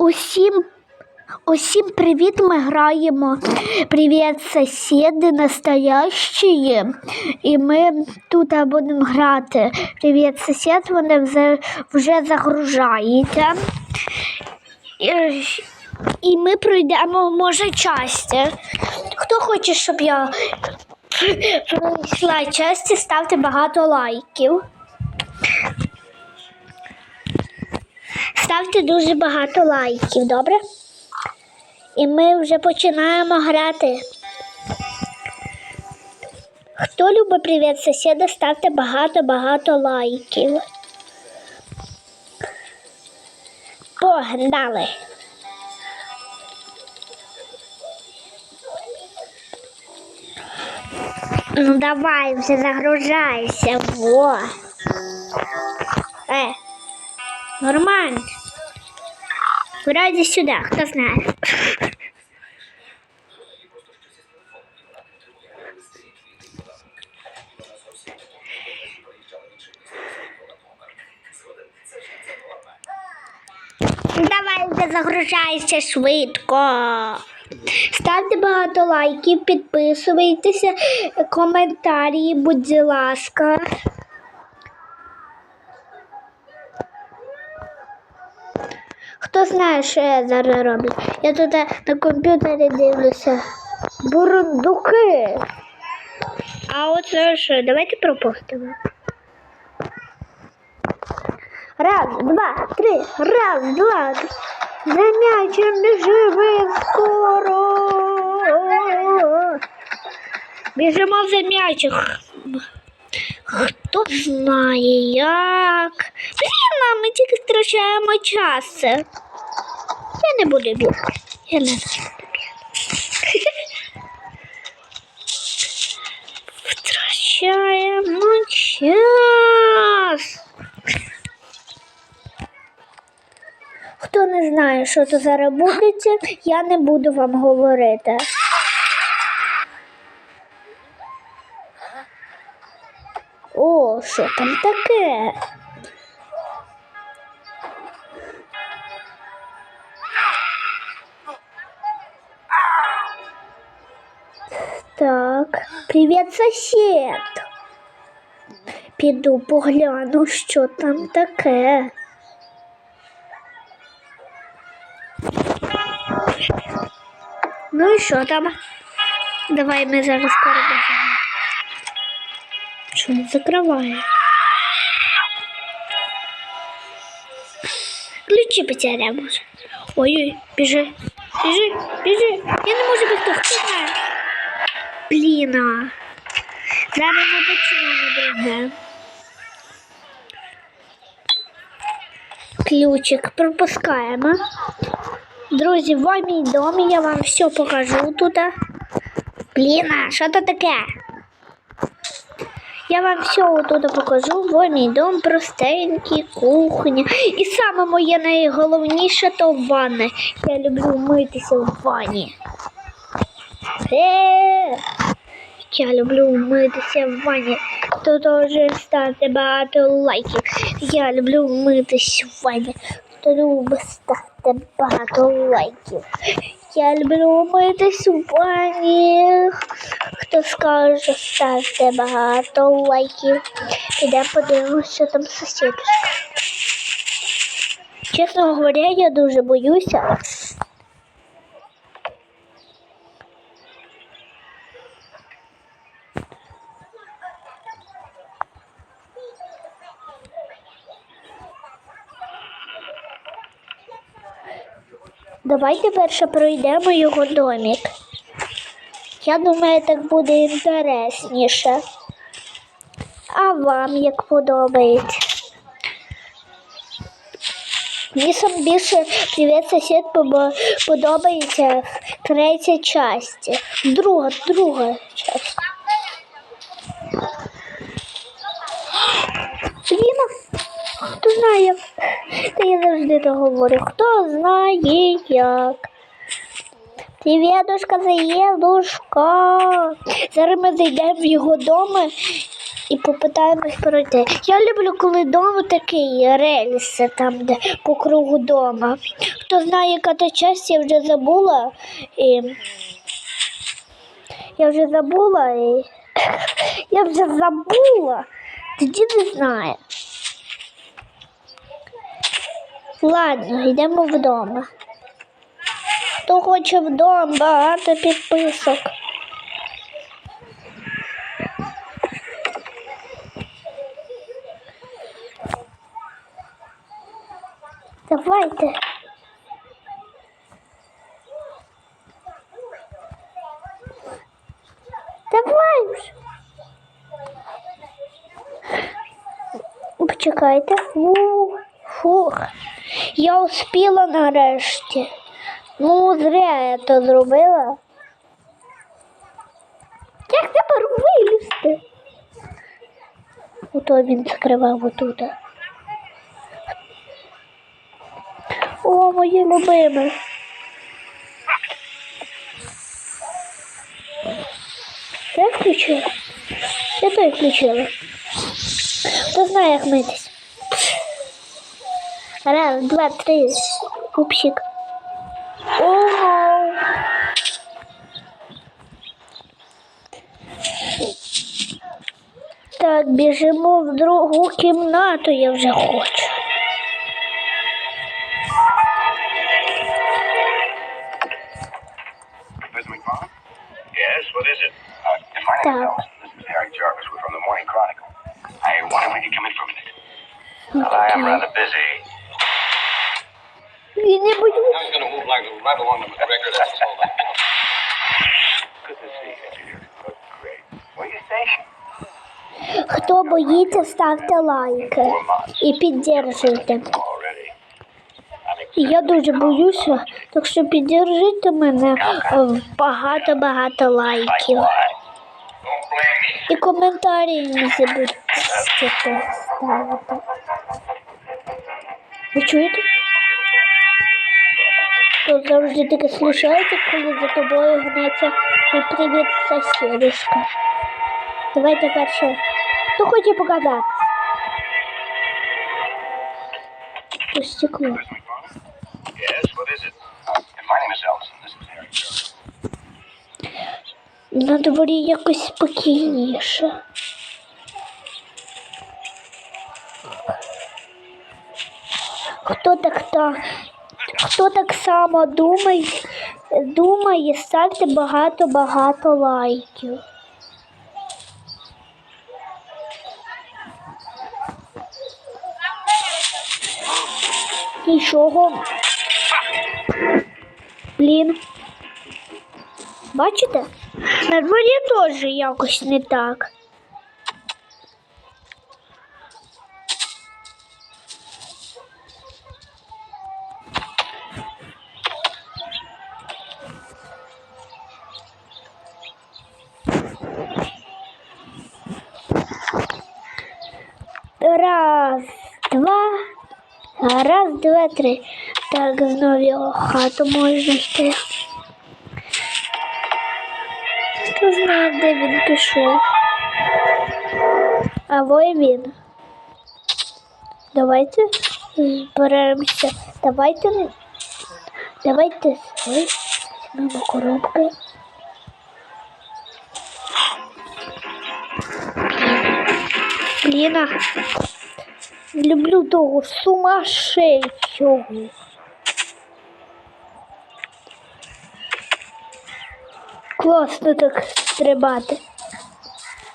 Усім, усім привіт! Ми граємо Привіт, сусіди настоящі. І ми тут будемо грати. Привіт, сусід, вони вже, вже загружаються. І, і ми пройдемо, може, часті. Хто хоче, щоб я пройшла часті, ставте багато лайків. Ставте дуже багато лайків, добре? І ми вже починаємо грати. Хто любить привіт сусіда, ставте багато-багато лайків. Погнали! Ну давай вже загружайся, во. Е, нормально. Вроде сюда, кто знает. Давай вже загружайся швидко. Ставте багато лайків, підписуйтеся, коментарі, будь ласка. Хто знає, що я зараз роблю? Я тут на комп'ютері дивлюся. Бурундуки. А оце що? Давайте пропустимо. Раз, два, три, раз, два. три. За м'ячем біжимо скоро. Біжимо за м'ячем. Хто знає як? Блін, ми тільки втрачаємо час. Я не буду бігати. Я не знаю. Втрачаємо час. Хто не знає, що це зараз буде, я не буду вам говорити. що там таке? Так, привіт, сусід. Піду погляну, що там таке. Ну і що там? Давай ми зараз перебіжимо. Що не закриває? Ключі потеряв може. Ой-ой, біжи, біжи, біжи. Я не можу бігти, хто знає. Блін. а. Зараз ми почнемо друге. Ключик пропускаємо. Друзі, в мій дом, я вам все покажу тут. Блін, а що це таке? Я вам все тут покажу. В мій дом простенький, кухня. І саме моє найголовніше то ванна. Я люблю митися в ванні. Я люблю митися в ванні. То теж ставте багато лайків. Я люблю митися в ванні. Любить ставте багато лайків. Я люблю митись у ванні. Хто скаже, ставте багато лайків. Підемо подивимося, що там сусідочка. Чесно говоря, я дуже боюся. Давайте перше пройдемо його домик. Я думаю, так буде інтересніше. А вам як подобається? Мені сам більше привіт сусід подобається в третій часті. Друга, друга. Блін, хто знає. Та я завжди так говорю. Хто знає як? Привітушка, заєдушка. Зараз ми зайдемо в його дом і попитаємось пройти. Я люблю, коли дом такий рельси, там, де по кругу дома. Хто знає, яка то часть, я вже забула. І... Я вже забула і. Я вже забула. Тоді не знаю. Ладно, йдемо вдома. Хто хоче вдома, багато підписок. Давайте. Давай вже. Почекайте. Фух, фух. Я успіла нарешті. Ну, зря я то зробила. Як тепер вилізти? Ото він скривав отут. О, моє любиме. Я включила. Я той включила. Хто знає, як митись. Раз, два, три. Пупсик. Ого. Так, біжимо в другу кімнату, я вже хочу. Miss McFarland? Не боюсь. I was going to move like right along with the record. You. Good to see you. Look great. Are you stationed? Хто боїться, ставте лайки і піддержуйте. Я дуже боюся, так що піддержуйте мене в багато-багато лайків. І коментарі не забудьте ставити. Ви чуєте? То завжди таке случається, коли за тобою гнеться і привіт сусідушка. Давайте перше. Хто хоче показати? По стеклу. Miss McFarland? Yes, what is it? Uh, if my name is Ellison, this is Harry Jarvis. На дворі якось спокійніше. Хто так та хто так само думає, думає, ставте багато-багато лайків. Нічого. Блін. Бачите? На дворі теж якось не так. Раз, два, раз, два, три. Так, знову його хату можна йти. Хто знає, де він пішов. А во і він. Давайте зберемося. Давайте. Давайте візьмемо коробки. Бліна. Люблю того сумасшедшого. Класно так стрибати.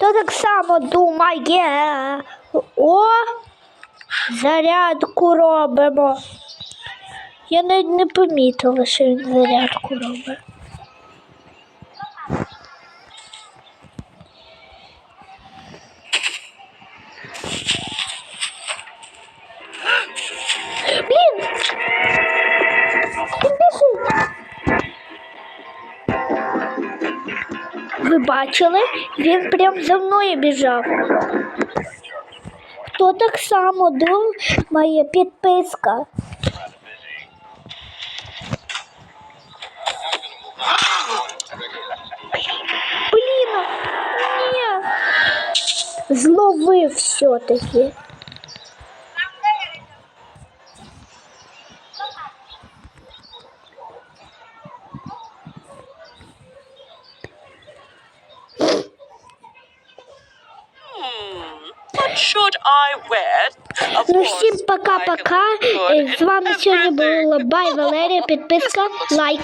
То так само думає. О, зарядку робимо. Я навіть не помітила, що він зарядку робить. Бачили? Він прям за мною біжав. Хто так само думає підписка? Блін, ні. зловив все-таки? Ну course, всім I can пока-пока. look good Е, З вами in сьогодні everything. була Бай Валерія. Підписка, лайк.